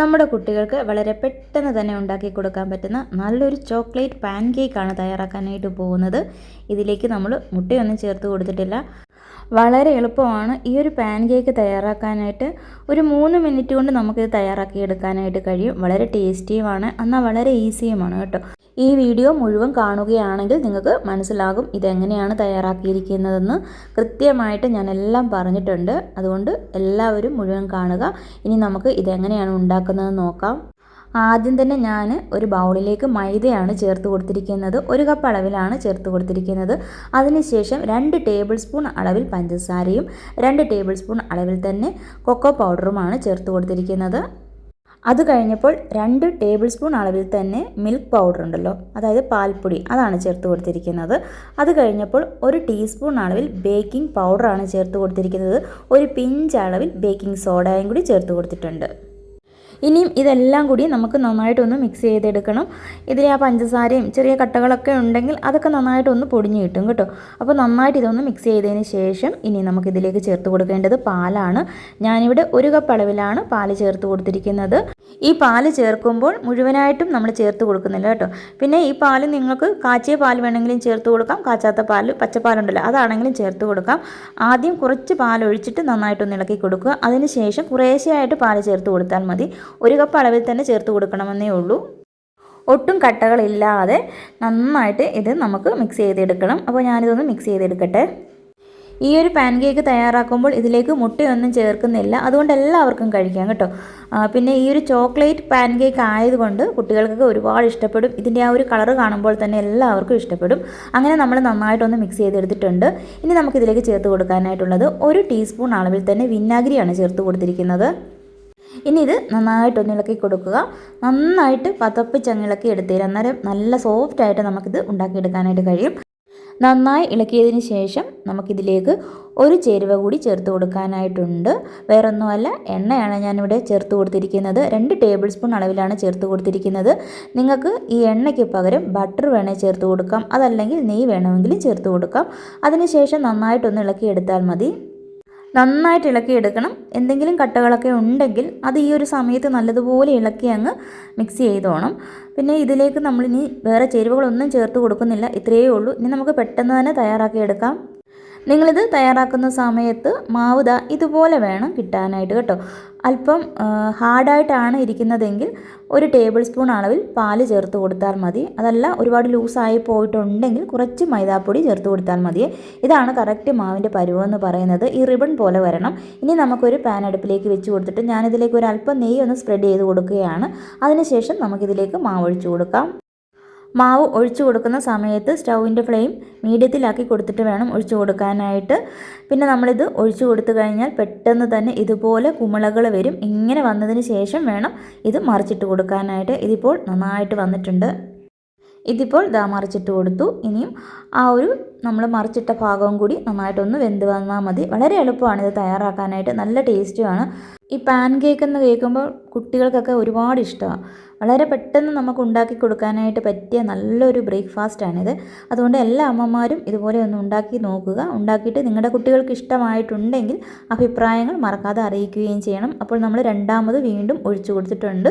നമ്മുടെ കുട്ടികൾക്ക് വളരെ പെട്ടെന്ന് തന്നെ ഉണ്ടാക്കി കൊടുക്കാൻ പറ്റുന്ന നല്ലൊരു ചോക്ലേറ്റ് പാൻ കേക്കാണ് തയ്യാറാക്കാനായിട്ട് പോകുന്നത്. ഇതിലേക്ക് നമ്മൾ മുട്ടയൊന്നും ചേർത്ത് കൊടുത്തിട്ടില്ല. വളരെ എളുപ്പമാണ് ഈ ഒരു പാൻ കേക്ക് തയ്യാറാക്കാനായിട്ട്. ഒരു മൂന്ന് മിനിറ്റ് കൊണ്ട് നമുക്കിത് തയ്യാറാക്കി എടുക്കാനായിട്ട് കഴിയും. വളരെ ടേസ്റ്റിയുമാണ്. എന്നാൽ വളരെ ഈസിയുമാണ് കേട്ടോ. ഈ വീഡിയോ മുഴുവൻ കാണുകയാണെങ്കിൽ നിങ്ങൾക്ക് മനസ്സിലാകും ഇതെങ്ങനെയാണ് തയ്യാറാക്കിയിരിക്കുന്നതെന്ന്. കൃത്യമായിട്ട് ഞാൻ എല്ലാം പറഞ്ഞിട്ടുണ്ട്. അതുകൊണ്ട് എല്ലാവരും മുഴുവൻ കാണുക. ഇനി നമുക്ക് ഇതെങ്ങനെയാണ് ഉണ്ടാക്കുന്നതെന്ന് നോക്കാം. ആദ്യം തന്നെ ഞാൻ ഒരു ബൗളിലേക്ക് മൈദയാണ് ചേർത്ത് കൊടുത്തിരിക്കുന്നത്. ഒരു കപ്പ് അളവിലാണ് ചേർത്ത് കൊടുത്തിരിക്കുന്നത്. അതിനുശേഷം രണ്ട് ടേബിൾ സ്പൂൺ അളവിൽ പഞ്ചസാരയും രണ്ട് ടേബിൾ സ്പൂൺ അളവിൽ തന്നെ കൊക്കോ പൗഡറുമാണ് ചേർത്ത് കൊടുത്തിരിക്കുന്നത്. അത് കഴിഞ്ഞപ്പോൾ രണ്ട് ടേബിൾ സ്പൂൺ അളവിൽ തന്നെ മിൽക്ക് പൗഡർ ഉണ്ടല്ലോ അതായത് പാൽപ്പൊടി അതാണ് ചേർത്ത് കൊടുത്തിരിക്കുന്നത്. അത് കഴിഞ്ഞപ്പോൾ ഒരു ടീസ്പൂൺ അളവിൽ ബേക്കിംഗ് പൗഡറാണ് ചേർത്ത് കൊടുത്തിരിക്കുന്നത്. ഒരു പിഞ്ച് അളവിൽ ബേക്കിംഗ് സോഡയും കൂടി ചേർത്ത് കൊടുത്തിട്ടുണ്ട്. ഇനിയും ഇതെല്ലാം കൂടി നമുക്ക് നന്നായിട്ടൊന്ന് മിക്സ് ചെയ്തെടുക്കണം. ഇതിൽ ആ പഞ്ചസാരയും ചെറിയ കട്ടകളൊക്കെ ഉണ്ടെങ്കിൽ അതൊക്കെ നന്നായിട്ടൊന്ന് പൊടിഞ്ഞ് കിട്ടും കേട്ടോ. അപ്പോൾ നന്നായിട്ട് ഇതൊന്ന് മിക്സ് ചെയ്തതിന് ശേഷം ഇനി നമുക്കിതിലേക്ക് ചേർത്ത് കൊടുക്കേണ്ടത് പാലാണ്. ഞാനിവിടെ ഒരു കപ്പ് അളവിലാണ് പാൽ ചേർത്ത് കൊടുത്തിരിക്കുന്നത്. ഈ പാൽ ചേർക്കുമ്പോൾ മുഴുവനായിട്ടും നമ്മൾ ചേർത്ത് കൊടുക്കുന്നില്ല കേട്ടോ. പിന്നെ ഈ പാൽ നിങ്ങൾക്ക് കാച്ചിയ പാൽ വേണമെങ്കിലും ചേർത്ത് കൊടുക്കാം. കാച്ചാത്ത പാൽ പച്ചപ്പാലുണ്ടല്ലോ അതാണെങ്കിലും ചേർത്ത് കൊടുക്കാം. ആദ്യം കുറച്ച് പാൽ ഒഴിച്ചിട്ട് നന്നായിട്ടൊന്ന് ഇളക്കി കൊടുക്കുക. അതിനുശേഷം കുറേശ്ശെയായിട്ട് പാൽ ചേർത്ത് കൊടുത്താൽ മതി. ഒരു കപ്പ് അളവിൽ തന്നെ ചേർത്ത് കൊടുക്കണമെന്നേ ഉള്ളൂ. ഒട്ടും കട്ടകളില്ലാതെ നന്നായിട്ട് ഇത് നമുക്ക് മിക്സ് ചെയ്തെടുക്കണം. അപ്പോൾ ഞാനിതൊന്ന് മിക്സ് ചെയ്തെടുക്കട്ടെ. ഈ ഒരു പാൻ കേക്ക് തയ്യാറാക്കുമ്പോൾ ഇതിലേക്ക് മുട്ടയൊന്നും ചേർക്കുന്നില്ല. അതുകൊണ്ട് എല്ലാവർക്കും കഴിക്കാം കേട്ടോ. പിന്നെ ഈ ഒരു ചോക്ലേറ്റ് പാൻ കേക്ക് ആയതുകൊണ്ട് കുട്ടികൾക്കൊക്കെ ഒരുപാട് ഇഷ്ടപ്പെടും. ഇതിന്റെ ആ ഒരു കളറ് കാണുമ്പോൾ തന്നെ എല്ലാവർക്കും ഇഷ്ടപ്പെടും. അങ്ങനെ നമ്മൾ നന്നായിട്ടൊന്ന് മിക്സ് ചെയ്തെടുത്തിട്ടുണ്ട്. ഇനി നമുക്കിതിലേക്ക് ചേർത്ത് കൊടുക്കാനായിട്ടുള്ളത് ഒരു ടീസ്പൂൺ അളവിൽ തന്നെ വിനാഗിരിയാണ് ചേർത്ത് കൊടുത്തിരിക്കുന്നത്. ഇനി ഇത് നന്നായിട്ടൊന്ന് ഇളക്കി കൊടുക്കുക. നന്നായിട്ട് പതപ്പിച്ചങ്ങിളക്കി എടുത്തേരും. അന്നേരം നല്ല സോഫ്റ്റായിട്ട് നമുക്കിത് ഉണ്ടാക്കിയെടുക്കാനായിട്ട് കഴിയും. നന്നായി ഇളക്കിയതിന് ശേഷം നമുക്കിതിലേക്ക് ഒരു ചേരുവ കൂടി ചേർത്ത് കൊടുക്കാനായിട്ടുണ്ട്. വേറൊന്നുമല്ല എണ്ണയാണ് ഞാനിവിടെ ചേർത്ത് കൊടുത്തിരിക്കുന്നത്. രണ്ട് ടേബിൾ സ്പൂൺ അളവിലാണ് ചേർത്ത് കൊടുത്തിരിക്കുന്നത്. നിങ്ങൾക്ക് ഈ എണ്ണയ്ക്ക് പകരം ബട്ടർ വേണേൽ ചേർത്ത് കൊടുക്കാം. അതല്ലെങ്കിൽ നെയ്യ് വേണമെങ്കിലും ചേർത്ത് കൊടുക്കാം. അതിനുശേഷം നന്നായിട്ടൊന്ന് ഇളക്കിയെടുത്താൽ മതി. നന്നായിട്ട് ഇളക്കി എടുക്കണം. എന്തെങ്കിലും കട്ടകളൊക്കെ ഉണ്ടെങ്കിൽ അത് ഈ ഒരു സമയത്ത് നല്ലതുപോലെ ഇളക്കി അങ്ങ് മിക്സ് ചെയ്തോണം പിന്നെ ഇതിലേക്ക് നമ്മളിനി വേറെ ചേരുവകളൊന്നും ചേർത്ത് കൊടുക്കുന്നില്ല. ഇത്രയേ ഉള്ളൂ. ഇനി നമുക്ക് പെട്ടെന്ന് തന്നെ തയ്യാറാക്കി എടുക്കാം. നിങ്ങളിത് തയ്യാറാക്കുന്ന സമയത്ത് മാവ് ദാ ഇതുപോലെ വേണം കിട്ടാനായിട്ട് കേട്ടോ. അല്പം ഹാർഡായിട്ടാണ് ഇരിക്കുന്നതെങ്കിൽ ഒരു ടേബിൾ സ്പൂൺ അളവിൽ പാൽ ചേർത്ത് കൊടുത്താൽ മതി. അതല്ല ഒരുപാട് ലൂസായി പോയിട്ടുണ്ടെങ്കിൽ കുറച്ച് മൈദാപ്പൊടി ചേർത്ത് കൊടുത്താൽ മതി. ഇതാണ് കറക്റ്റ് മാവിന്റെ പരുവെന്ന് പറയുന്നത്. ഈ റിബൺ പോലെ വരണം. ഇനി നമുക്കൊരു പാൻ അടുപ്പിലേക്ക് വെച്ച് കൊടുത്തിട്ട് ഞാനിതിലേക്ക് ഒരു അല്പം നെയ്യ് ഒന്ന് സ്പ്രെഡ് ചെയ്ത് കൊടുക്കുകയാണ്. അതിനുശേഷം നമുക്കിതിലേക്ക് മാവ് കൊടുക്കാം. മാവ് ഒഴിച്ചു കൊടുക്കുന്ന സമയത്ത് സ്റ്റൗവിന്റെ ഫ്ലെയിം മീഡിയത്തിലാക്കി കൊടുത്തിട്ട് വേണം ഒഴിച്ചു കൊടുക്കാനായിട്ട്. പിന്നെ നമ്മളിത് ഒഴിച്ചു കൊടുത്തു കഴിഞ്ഞാൽ പെട്ടെന്ന് തന്നെ ഇതുപോലെ കുമിളകൾ വരും. ഇങ്ങനെ വന്നതിന് ശേഷം വേണം ഇത് മറിച്ചിട്ട് കൊടുക്കാനായിട്ട്. ഇതിപ്പോൾ നന്നായിട്ട് വന്നിട്ടുണ്ട്. ഇതിപ്പോൾ ദാ മറിച്ചിട്ട് കൊടുത്തു. ഇനിയും ആ ഒരു നമ്മൾ മറിച്ചിട്ട ഭാഗവും കൂടി നന്നായിട്ടൊന്ന് വെന്ത് വന്നാൽ മതി. വളരെ എളുപ്പമാണ് ഇത് തയ്യാറാക്കാനായിട്ട്. നല്ല ടേസ്റ്റുമാണ് ഈ പാൻ കേക്ക് എന്ന് കേൾക്കുമ്പോൾ കുട്ടികൾക്കൊക്കെ ഒരുപാട് ഇഷ്ടമാണ്. വളരെ പെട്ടെന്ന് നമുക്ക് ഉണ്ടാക്കി കൊടുക്കാനായിട്ട് പറ്റിയ നല്ലൊരു ബ്രേക്ക്ഫാസ്റ്റാണിത് അതുകൊണ്ട് എല്ലാ അമ്മമാരും ഇതുപോലെ ഒന്ന് ഉണ്ടാക്കി നോക്കുക. ഉണ്ടാക്കിയിട്ട് നിങ്ങളുടെ കുട്ടികൾക്ക് ഇഷ്ടമായിട്ടുണ്ടെങ്കിൽ അഭിപ്രായങ്ങൾ മറക്കാതെ അറിയിക്കുകയും ചെയ്യണം. അപ്പോൾ നമ്മൾ രണ്ടാമത് വീണ്ടും ഒഴിച്ചു കൊടുത്തിട്ടുണ്ട്.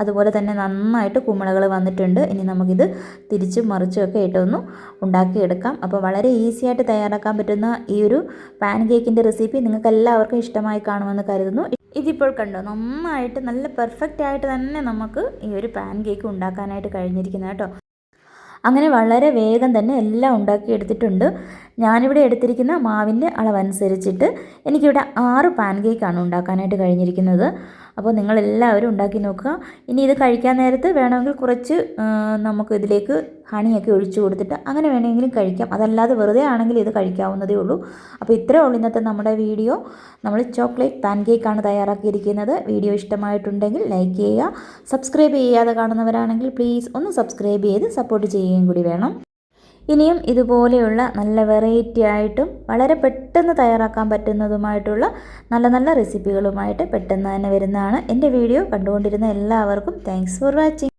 അതുപോലെ തന്നെ നന്നായിട്ട് കുമിളകൾ വന്നിട്ടുണ്ട്. ഇനി നമുക്കിത് തിരിച്ചും മറിച്ചും ഒക്കെ ഇട്ടൊന്ന് ഉണ്ടാക്കിയെടുക്കാം. അപ്പോൾ വളരെ ഈസി ആയിട്ട് തയ്യാറാക്കാൻ പറ്റുന്ന ഈ ഒരു പാൻ കേക്കിന്റെ റെസിപ്പി നിങ്ങൾക്ക് എല്ലാവർക്കും ഇഷ്ടമായി കാണുമെന്ന് കരുതുന്നു. ഇതിപ്പോൾ കണ്ടോ നന്നായിട്ട് നല്ല പെർഫെക്റ്റ് ആയിട്ട് തന്നെ നമുക്ക് ഈ ഒരു പാൻ കേക്ക് ഉണ്ടാക്കാനായിട്ട് കഴിഞ്ഞിരിക്കുന്നത് കേട്ടോ. അങ്ങനെ വളരെ വേഗം തന്നെ എല്ലാം ഉണ്ടാക്കിയെടുത്തിട്ടുണ്ട് ഞാനിവിടെ എടുത്തിരിക്കുന്ന മാവിന്റെ അളവനുസരിച്ചിട്ട് എനിക്കിവിടെ ആറ് പാൻ കേക്കാണ് ഉണ്ടാക്കാനായിട്ട് കഴിഞ്ഞിരിക്കുന്നത്. അപ്പോൾ നിങ്ങളെല്ലാവരും ഉണ്ടാക്കി നോക്കുക. ഇനി ഇത് കഴിക്കാൻ നേരത്ത് വേണമെങ്കിൽ കുറച്ച് നമുക്ക് ഇതിലേക്ക് ഹണിയൊക്കെ ഒഴിച്ചു കൊടുത്തിട്ട് അങ്ങനെ വേണമെങ്കിലും കഴിക്കാം. അതല്ലാതെ വെറുതെ ആണെങ്കിൽ ഇത് കഴിക്കാവുന്നതേ ഉള്ളൂ. അപ്പോൾ ഇത്രയേ ഉള്ളൂ ഇന്നത്തെ നമ്മുടെ വീഡിയോ. നമ്മൾ ചോക്ലേറ്റ് പാൻ കേക്കാണ് തയ്യാറാക്കിയിരിക്കുന്നത്. വീഡിയോ ഇഷ്ടമായിട്ടുണ്ടെങ്കിൽ ലൈക്ക് ചെയ്യുക. സബ്സ്ക്രൈബ് ചെയ്യാതെ കാണുന്നവരാണെങ്കിൽ പ്ലീസ് ഒന്ന് സബ്സ്ക്രൈബ് ചെയ്ത് സപ്പോർട്ട് ചെയ്യുകയും കൂടി വേണം. ഇനിയും ഇതുപോലെയുള്ള നല്ല വെറൈറ്റി ആയിട്ടും വളരെ പെട്ടെന്ന് തയ്യാറാക്കാൻ പറ്റുന്നതുമായിട്ടുള്ള നല്ല നല്ല റെസിപ്പികളുമായിട്ട് പെട്ടെന്ന് തന്നെ വരുന്നതാണ് എന്റെ വീഡിയോ കണ്ടുകൊണ്ടിരുന്ന എല്ലാവർക്കും താങ്ക്സ് ഫോർ വാച്ചിങ്